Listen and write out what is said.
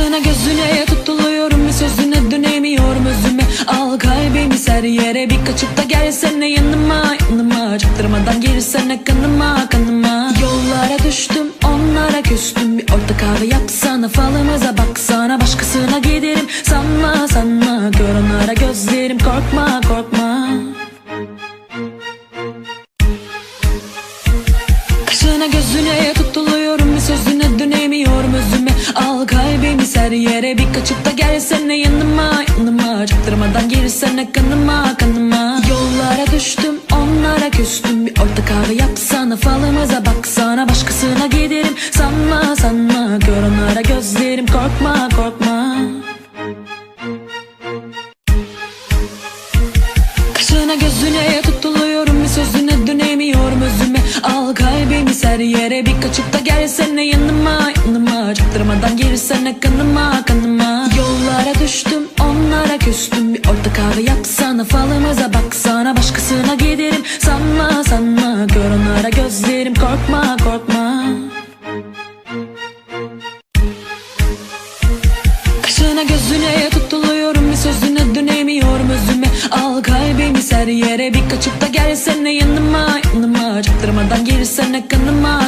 Kaşına gözüne tutuluyorum bir sözüne dönemiyorum özüme. Al kalbimi ser yere bir kaçıp da gelsene yanıma. Yanıma Çaktırmadan girsene kanıma kanıma. Yollara düştüm onlara küstüm. Bir orta kahve yapsana falımıza baksana. Başkasına giderim sanma sanma. Gör onlara gözlerim korkma korkma. Kaşına gözüne tutuluyorum bir sözüne dönemiyorum özüme. Al kalbimi ser yere. Bir kaçıp da gelsene yanıma yanıma. Çaktırmadan girsene kanıma kanıma. Yollara düştüm onlara küstüm. Bir orta kahve yapsana falımıza baksana Başkasına giderim. Sanma sanma Gör onlara gözlerim. Korkma korkma. Kaşına gözüne tutuluyorum Al kalbimi ser yere bir kaçıp da gelsene yanıma yanıma. Çaktırmadan girsene kanıma kanıma. Yollara düştüm onlara küstüm. Bir orta kahve yapsana falımıza baksana. Başkasına giderim sanma sanma. Gör onlara gözlerim korkma korkma. Kaşına gözüne tutuluyorum Al kalbimi ser yere. Bir kaçıp da gelsene yanıma. Yanıma Çaktırmadan girsene kanıma